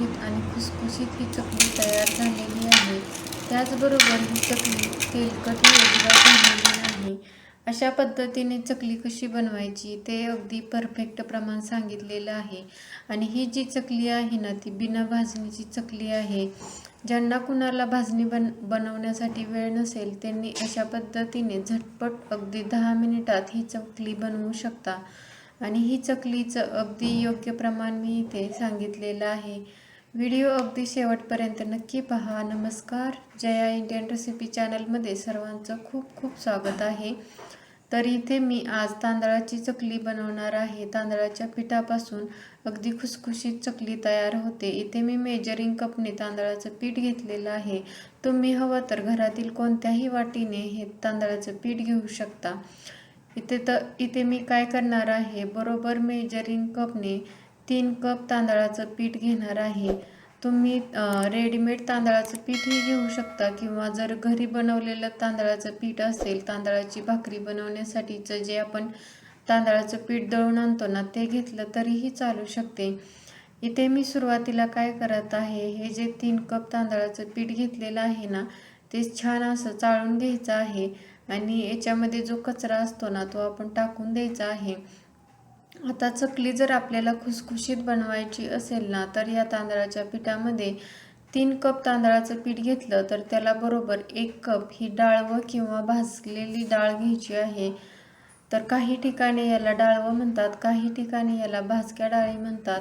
कुरकुरीत आणि खुसखुशीत ही चकली तयार झालेली आहे. त्याचबरोबर ही चकली तेलकट अजिबात झालेली नाही अशा पद्धतीने चकली कशी बनवायची ते अगदी परफेक्ट प्रमाण सांगितलेलं आहे. आणि ही जी चकली आहे ना ती बिना भाजणीची चकली आहे. ज्यांना कुणाला भाजणी बन बनवण्यासाठी वेळ नसेल त्यांनी अशा पद्धतीने झटपट अगदी दहा मिनिटात ही चकली बनवू शकता. आणि ही चकलीचं अगदी योग्य प्रमाण मी इथे सांगितलेलं आहे. व्हिडिओ अगदी शेवटपर्यंत नक्की पहा. नमस्कार. जया इंडियन रेसिपी चॅनलमध्ये सर्वांचं खूप खूप स्वागत आहे. तर इथे मी आज तांदळाची चकली बनवणार आहे. तांदळाच्या पिठापासून अगदी खुसखुशीत चकली तयार होते. इथे मी मेजरिंग कपने तांदळाचं पीठ घेतलेलं आहे. तुम्ही हवं तर घरातील कोणत्याही वाटीने हे तांदळाचं पीठ घेऊ शकता. इथे तर इथे मी काय करणार आहे? बरोबर मेजरिंग कपने तीन कप तांदळाचं पीठ घेणार आहे. तुम्ही रेडीमेड तांदळाचं पीठही घेऊ शकता किंवा जर घरी बनवलेलं तांदळाचं पीठ असेल तांदळाची भाकरी बनवण्यासाठीचं जे आपण तांदळाचं पीठ दळून आणतो ना ते घेतलं तरीही चालू शकते. इथे मी सुरुवातीला काय करत आहे हे जे तीन कप तांदळाचं पीठ घेतलेलं आहे ना ते छान असं चाळून घ्यायचं आहे. आणि याच्यामध्ये जो कचरा असतो ना तो आपण टाकून द्यायचा आहे. आता चकली जर आपल्याला खुसखुशीत बनवायची असेल ना तर या तांदळाच्या पिठामध्ये तीन कप तांदळाचं पीठ घेतलं तर त्याला बरोबर एक कप ही डाळवं किंवा भाजलेली डाळ घ्यायची आहे. तर काही ठिकाणी याला डाळवं म्हणतात काही ठिकाणी याला भाजक्या डाळी म्हणतात.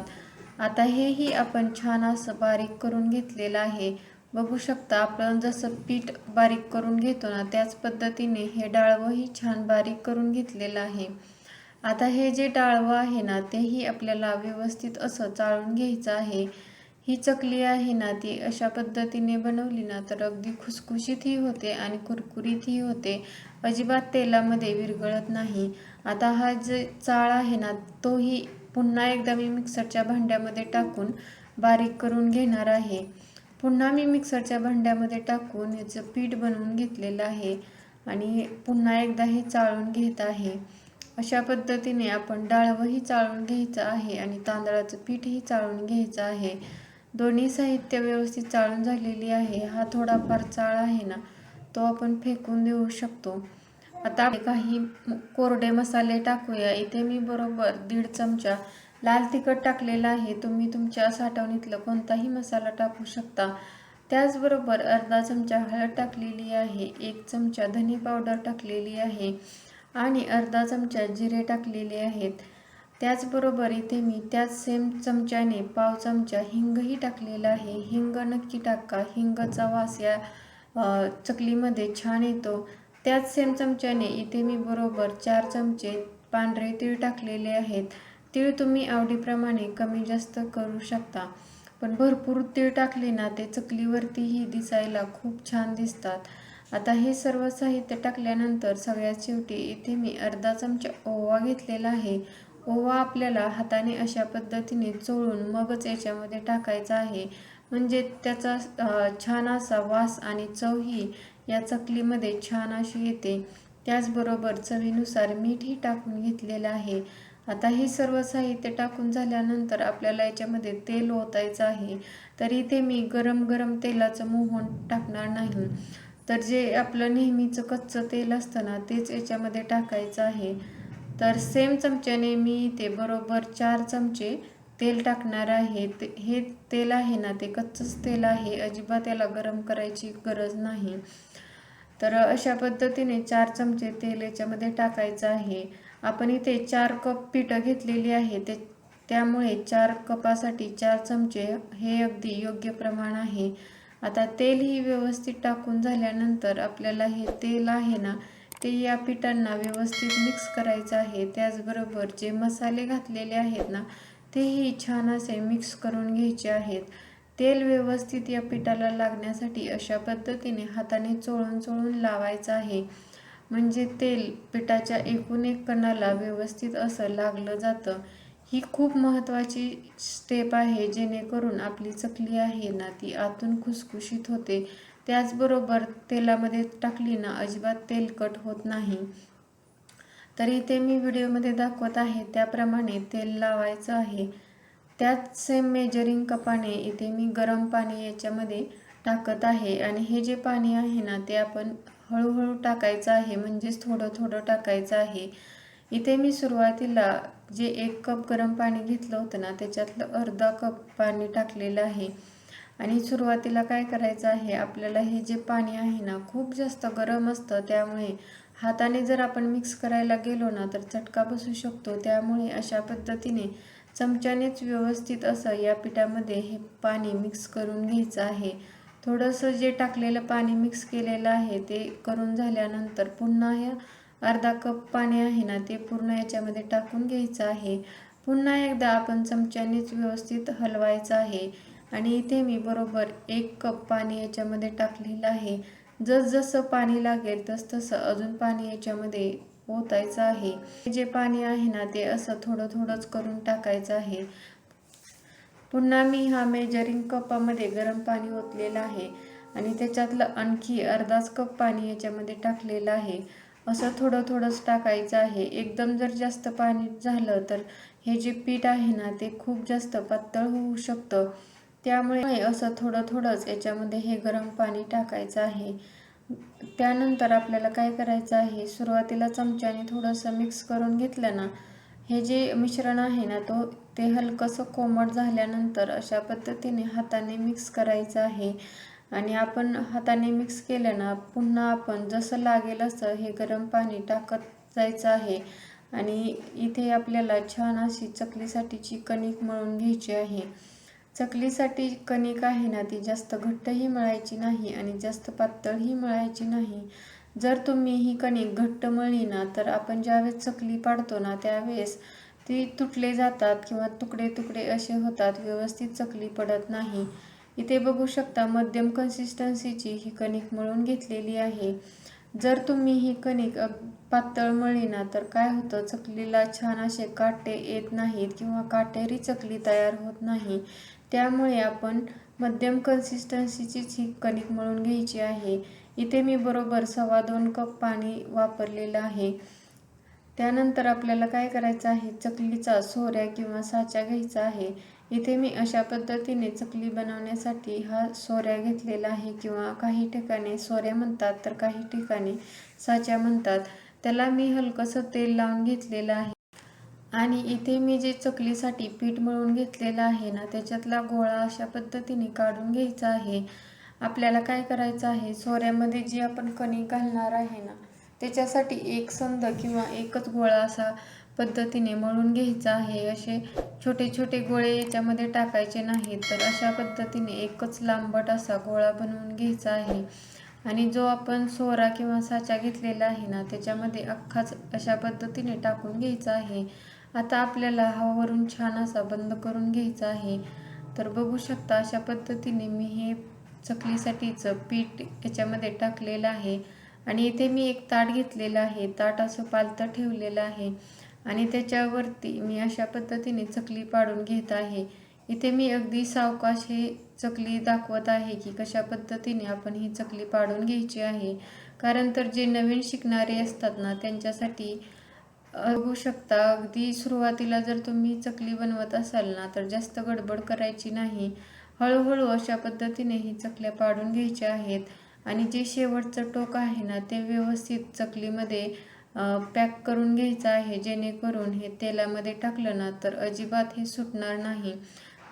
आता हेही आपण छान असं बारीक करून घेतलेलं आहे. बघू शकता आपण जसं पीठ बारीक करून घेतो ना त्याच पद्धतीने हे डाळवंही छान बारीक करून घेतलेलं आहे. आता हे जे डाळवं आहे ना तेही आपल्याला व्यवस्थित असं चाळून घ्यायचं आहे. ही चकली आहे ना ती अशा पद्धतीने बनवली ना तर अगदी खुसखुशीतही होते आणि कुरकुरीतही होते. अजिबात तेलामध्ये विरघळत नाही. आता हा जे चाळ आहे ना तोही पुन्हा एकदा मी मिक्सरच्या भांड्यामध्ये टाकून बारीक करून घेणार आहे. पुन्हा मी मिक्सरच्या भांड्यामध्ये टाकून याचं पीठ बनवून घेतलेलं आहे आणि पुन्हा एकदा हे चाळून घेत आहे. अशा पद्धतीने आपण डाळवंही चाळून घ्यायचं आहे आणि तांदळाचं पीठही चाळून घ्यायचं आहे. दोन्ही साहित्य व्यवस्थित चाळून झालेली आहे. हा थोडाफार चाळ आहे ना तो आपण फेकून देऊ शकतो. आता काही कोरडे मसाले टाकूया. इथे मी बरोबर दीड चमचा लाल तिखट टाकलेला आहे. तुम्ही तुमच्या साठवणीतलं कोणताही मसाला टाकू शकता. त्याचबरोबर अर्धा चमचा हळद टाकलेली आहे. एक चमचा धने पावडर टाकलेली आहे. आणि अर्धा चमचा जिरे टाकलेले आहेत. त्याचबरोबर इथे मी त्याच सेम चमच्याने पाव चमचा हिंगही टाकलेला आहे. हिंग नक्की टाका. हिंगचा वास या चकलीमध्ये छान येतो. त्याच सेम चमच्याने इथे मी बरोबर चार चमचे पांढरे तीळ टाकलेले आहेत. तीळ तुम्ही आवडीप्रमाणे कमी जास्त करू शकता. पण भरपूर तीळ टाकले ना ते चकलीवरतीही दिसायला खूप छान दिसतात. आता हे सर्व साहित्य टाकल्यानंतर सगळ्यात शेवटी इथे मी अर्धा चमचा ओवा घेतलेला आहे. ओवा आपल्याला हाताने अशा पद्धतीने चोळून मगच याच्यामध्ये टाकायचा आहे. म्हणजे त्याचा छान असा वास आणि चवही या चकलीमध्ये छान अशी येते. त्याचबरोबर चवीनुसार मीठही टाकून घेतलेलं आहे. आता हे सर्व साहित्य टाकून झाल्यानंतर आपल्याला याच्यामध्ये तेल ओतायचं आहे. तर इथे मी गरम गरम तेलाचं मोहन टाकणार नाही. तर जे आपलं नेहमीचं कच्चं तेल असतं ना तेच याच्यामध्ये टाकायचं आहे. तर सेम चमच्याने मी इथे बरोबर चार चमचे तेल टाकणार आहे. ते हे तेल आहे ना ते कच्चंच तेल आहे. अजिबात याला गरम करायची गरज नाही. तर अशा पद्धतीने चार चमचे तेल याच्यामध्ये टाकायचं आहे. आपण इथे चार कप पिठं घेतलेली आहे. ते त्यामुळे चार कपासाठी चार चमचे हे अगदी योग्य प्रमाण आहे. आता तेलही व्यवस्थित टाकून झाल्यानंतर आपल्याला हे तेल आहे ना ते या पिठांना व्यवस्थित मिक्स करायचं आहे. त्याचबरोबर जे मसाले घातलेले आहेत ना तेही छान असे मिक्स करून घ्यायचे आहेत. तेल व्यवस्थित या पिठाला लागण्यासाठी अशा पद्धतीने हाताने चोळून चोळून लावायचं आहे. म्हणजे तेल पिठाच्या एकूण एक कणाला व्यवस्थित असं लागलं जातं. ही खूप महत्त्वाची स्टेप आहे जेणेकरून आपली चकली आहे ना ती आतून खुसखुशीत होते. त्याचबरोबर तेलामध्ये टाकली ना अजिबात तेलकट होत नाही. तर इथे मी व्हिडिओमध्ये दाखवत आहे त्याप्रमाणे तेल लावायचं आहे. त्याच सेम मेजरिंग कपाने इथे मी गरम पाणी याच्यामध्ये टाकत आहे. आणि हे जे पाणी आहे ना ते आपण हळूहळू टाकायचं आहे म्हणजेच थोडं थोडं टाकायचं आहे. इथे मी सुरुवातीला जे एक कप गरम पाणी घेतलं होतं ना त्याच्यातलं अर्धा कप पाणी टाकलेलं आहे. आणि सुरुवातीला काय करायचं आहे आपल्याला हे जे पाणी आहे ना खूप जास्त गरम असतं. त्यामुळे हाताने जर आपण मिक्स करायला गेलो ना तर चटका बसू शकतो. त्यामुळे अशा पद्धतीने चमच्यानेच व्यवस्थित असं या पिठामध्ये हे पाणी मिक्स करून घ्यायचं आहे. थोडंसं जे टाकलेलं पाणी मिक्स केलेलं आहे ते करून झाल्यानंतर पुन्हा या अर्धा कप पाणी आहे ना ते पूर्ण याच्यामध्ये टाकून घ्यायचं आहे. पुन्हा एकदा आपण चमच्यानेच व्यवस्थित हलवायचं आहे. आणि इथे मी बरोबर एक कप पाणी याच्यामध्ये टाकलेलं आहे. जसजसं पाणी लागेल तसतसं अजून पाणी याच्यामध्ये ओतायचं आहे. जे पाणी आहे ना ते असं थोडं थोडंच करून टाकायचं आहे. पुन्हा मी हा मेजरिंग कपामध्ये गरम पाणी ओतलेलं आहे. आणि त्याच्यातलं आणखी अर्धाच कप पाणी याच्यामध्ये टाकलेलं आहे. असं थोडं थोडंच टाकायचं आहे. एकदम जर जास्त पाणी झालं तर हे जे पीठ आहे ना ते खूप जास्त पातळ होऊ शकतं. त्यामुळे असं थोडं थोडंच याच्यामध्ये हे गरम पाणी टाकायचं आहे. त्यानंतर आपल्याला काय करायचं आहे? सुरुवातीला चमच्याने थोडंसं मिक्स करून घेतलं ना हे जे मिश्रण आहे ना तो ते हलकंसं कोमट झाल्यानंतर अशा पद्धतीने हाताने मिक्स करायचं आहे. आणि आपण हाताने मिक्स केलं ना पुन्हा आपण जसं लागेल असं हे गरम पाणी टाकत जायचं आहे. आणि इथे आपल्याला छान अशी चकलीसाठीची कणिक मळून घ्यायची आहे. चकलीसाठी कणिक आहे ना ती जास्त घट्टही मळायची नाही आणि जास्त पातळही मळायची नाही. जर तुम्ही ही कणिक घट्ट मळली ना तर आपण ज्यावेळेस चकली पाडतो ना त्यावेळेस ती तुटले जातात किंवा तुकडे तुकडे असे होतात व्यवस्थित चकली पडत नाही. इथे बघू शकता मध्यम कन्सिस्टन्सीची ही कणिक मळून घेतलेली आहे. जर तुम्ही ही कणिक पातळ मळली ना तर काय होतं? चकलीला छान असे काटे येत नाहीत किंवा काटेरी चकली तयार होत नाही. त्यामुळे आपण मध्यम कन्सिस्टन्सीचीच ही कणिक मळून घ्यायची आहे. इथे मी बरोबर सव्वा दोन कप पाणी वापरलेलं आहे. त्यानंतर आपल्याला काय करायचं आहे? चकलीचा सोऱ्या किंवा साचा घ्यायचा आहे. इथे मी अशा पद्धतीने चकली बनवण्यासाठी हा सोऱ्या घेतलेला आहे किंवा काही ठिकाणी सोऱ्या म्हणतात तर काही ठिकाणी साच्या म्हणतात. त्याला मी हलकंसं तेल लावून घेतलेलं आहे. आणि इथे मी जे चकलीसाठी पीठ मळून घेतलेलं आहे ना त्याच्यातला गोळा अशा पद्धतीने काढून घ्यायचा आहे. आपल्याला काय करायचं आहे? सोऱ्यामध्ये जी आपण कणिक घालणार आहे ना त्याच्यासाठी एक संद किंवा एकच गोळा असा पद्धतीने मळून घ्यायचा आहे. असे छोटे छोटे गोळे याच्यामध्ये टाकायचे नाहीत. तर अशा पद्धतीने एकच लांबट असा गोळा बनवून घ्यायचा आहे. आणि जो आपण सोरा किंवा साचा घेतलेला आहे ना त्याच्यामध्ये अख्खाच अशा पद्धतीने टाकून घ्यायचा आहे. आता आपल्याला हवावरून छान असा बंद करून घ्यायचा आहे. तर बघू शकता अशा पद्धतीने मी हे चकलीसाठीचं पीठ याच्यामध्ये टाकलेलं आहे. आणि इथे मी एक ताट घेतलेलं आहे. ताट असं पालतं ठेवलेलं आहे. आणि त्याच्यावरती मी अशा पद्धतीने चकली पाडून घेत आहे. इथे मी अगदी सावकाश हे चकली दाखवत आहे की कशा पद्धतीने आपण ही चकली पाडून घ्यायची आहे. कारण तर जे नवीन शिकणारे असतात ना त्यांच्यासाठी बघू शकता अगदी सुरुवातीला जर तुम्ही चकली बनवत असाल ना तर जास्त गडबड करायची नाही. हळूहळू अशा पद्धतीने ही चकल्या पाडून घ्यायच्या आहेत. आणि जे शेवटचं टोक आहे ना ते व्यवस्थित चकलीमध्ये पॅक करून घ्यायचं आहे जेणेकरून हे तेलामध्ये टाकलं ना तर अजिबात हे सुटणार नाही.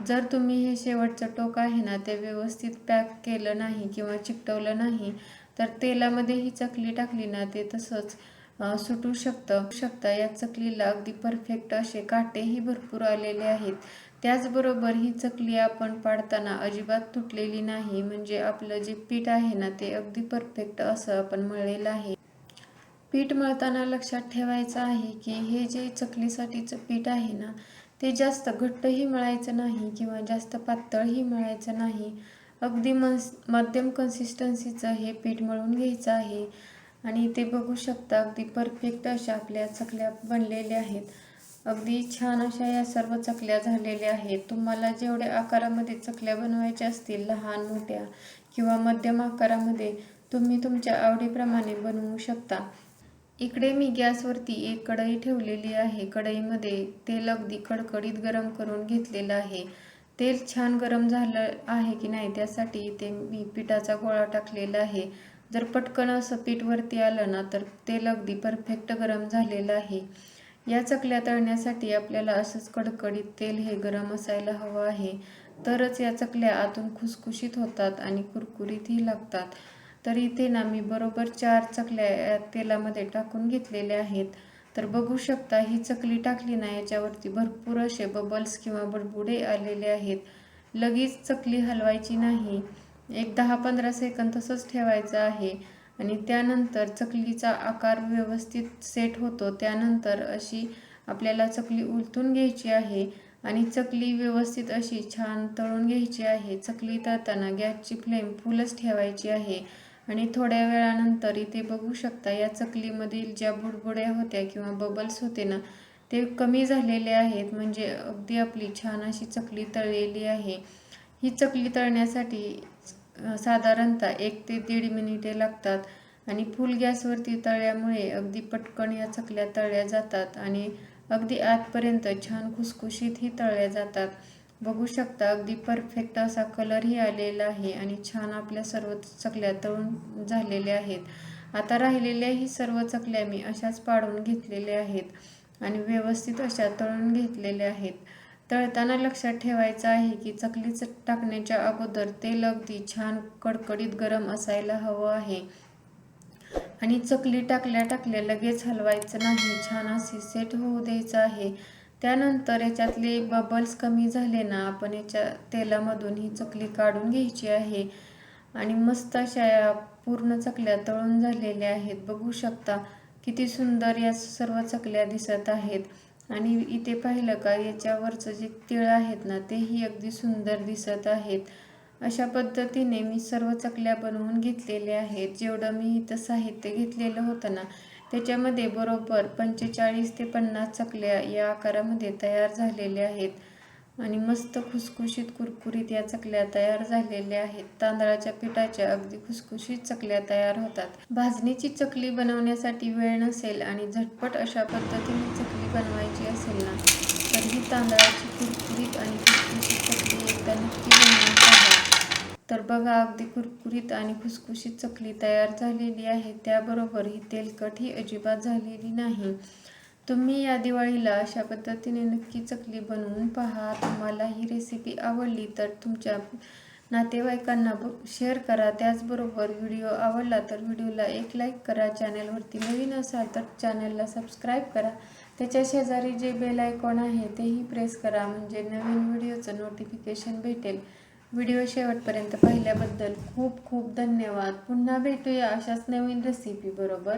जर तुम्ही हे शेवटचं टोक आहे ना ते व्यवस्थित पॅक केलं नाही किंवा चिकटवलं नाही तर तेलामध्ये ही चकली टाकली ना ते तसंच सुटू शकतं. शकता. या चकलीला अगदी परफेक्ट असे काटेही भरपूर आलेले आहेत. त्याचबरोबर ही चकली आपण पाडताना अजिबात तुटलेली नाही. म्हणजे आपलं जे पीठ आहे ना ते अगदी परफेक्ट असं आपण मळलेलं आहे. पीठ मळताना लक्षात ठेवायचं आहे की हे जे चकलीसाठीचं पीठ आहे ना ते जास्त घट्टही मळायचं नाही किंवा जास्त पातळही मळायचं नाही. अगदी मस मध्यम कन्सिस्टन्सीचं हे पीठ मळून घ्यायचं आहे. आणि ते बघू शकता अगदी परफेक्ट अशा आपल्या चकल्या बनलेल्या आहेत. अगदी छान अशा या सर्व चकल्या झालेल्या आहेत. तुम्हाला जेवढ्या आकारामध्ये चकल्या बनवायच्या असतील लहान मोठ्या किंवा मध्यम आकारामध्ये तुम्ही तुमच्या आवडीप्रमाणे बनवू शकता. इकडे मी गॅसवरती एक कढई ठेवलेली आहे. कढईमध्ये तेल अगदी कडकडीत गरम करून घेतलेलं आहे. तेल छान गरम झालं आहे की नाही त्यासाठी इथे मी पिठाचा गोळा टाकलेला आहे. जर पटकन असं पीठवरती आलं ना तर तेल अगदी परफेक्ट गरम झालेलं आहे. या चकल्या तळण्यासाठी आपल्याला असंच कडकडीत तेल हे गरम असायला हवं आहे. तरच या चकल्या आतून खुसखुशीत होतात आणि कुरकुरीतही लागतात. तर इथे ना मी बरोबर चार चकल्या या तेलामध्ये टाकून घेतलेल्या आहेत. तर बघू शकता ही चकली टाकली ना याच्यावरती भरपूर असे बबल्स किंवा बुडबुडे आलेले आहेत. लगेच चकली हलवायची नाही. एक दहा पंधरा सेकंद तसंच ठेवायचं आहे. आणि त्यानंतर चकलीचा आकार व्यवस्थित सेट होतो. त्यानंतर अशी आपल्याला चकली उलटून घ्यायची आहे आणि चकली व्यवस्थित अशी छान तळून घ्यायची आहे. चकली तळताना गॅसची फ्लेम फुलच ठेवायची आहे. आणि थोड्या वेळानंतर इथे बघू शकता या चकलीमधील ज्या बुडबुड्या होत्या किंवा बबल्स होते ना ते कमी झालेले आहेत. म्हणजे अगदी आपली छान अशी चकली तळलेली आहे. ही चकली तळण्यासाठी साधारणतः एक ते दीड मिनिटे लागतात आणि फुल गॅसवरती तळल्यामुळे अगदी पटकन या चकल्या तळल्या जातात आणि अगदी आतपर्यंत छान खुसखुशीतही तळल्या जातात. बघू शकता अगदी परफेक्ट असा कलरही आलेला आहे आणि छान आपल्या सर्व चकल्या तळून झालेल्या आहेत. आता राहिलेल्याही सर्व चकल्या मी अशाच पाडून घेतलेल्या आहेत आणि व्यवस्थित अशा तळून घेतलेल्या आहेत. तळताना लक्षात ठेवायचं आहे की चकलीच टाकण्याच्या अगोदर तेल अगदी छान कडकडीत गरम असायला हवं आहे. आणि चकली टाकल्या टाकल्या लगेच हलवायचं नाही छान असे सेट होऊ द्यायचं आहे. त्यानंतर याच्यातले बबल्स कमी झाले ना आपण याच्या तेलामधून ही चकली काढून घ्यायची आहे. आणि मस्त अशा या पूर्ण चकल्या तळून झालेल्या आहेत. बघू शकता किती सुंदर या सर्व चकल्या दिसत आहेत. आणि इथे पाहिलं का याच्यावरचं जे तिळ आहेत ना तेही अगदी सुंदर दिसत आहेत. अशा पद्धतीने मी सर्व चकल्या बनवून घेतलेल्या आहेत. जेवढं मी इथं साहित्य घेतलेलं होतं ना त्याच्यामध्ये बरोबर पंचेचाळीस ते पन्नास चकल्या या आकारामध्ये तयार झालेल्या आहेत. आणि मस्त खुसखुशीत कुरकुरीत या चकल्या तयार झालेल्या आहेत. तांदळाच्या पिठाच्या अगदी खुसखुशीत चकल्या तयार होतात. भाजणीची चकली बनवण्यासाठी वेळ नसेल आणि झटपट अशा पद्धतीने चकली बनवायची असेल ना तर ही तांदळाची कुरकुरीत आणि खुसखुशीत चकली एकदा नक्की बनवून पहा. तर बघा अगदी कुरकुरीत आणि खुसखुशीत चकली तयार झालेली आहे. त्याबरोबर ही तेलकट ही अजिबात झालेली नाही. तुम्ही या दिवाळीला अशा पद्धतीने नक्की चकली बनवून पहा. तुम्हाला ही रेसिपी आवडली तर तुमच्या नातेवाईकांना शेअर करा. त्याचबरोबर व्हिडिओ आवडला तर व्हिडिओला एक लाईक करा. चॅनलवरती नवीन असाल तर चॅनलला सबस्क्राईब करा. त्याच्या शेजारी जे बेल आयकॉन आहे तेही प्रेस करा. म्हणजे नवीन व्हिडिओचं नोटिफिकेशन भेटेल. व्हिडिओ शेवटपर्यंत पाहिल्याबद्दल खूप खूप धन्यवाद. पुन्हा भेटूया अशाच नवीन रेसिपी बरोबर.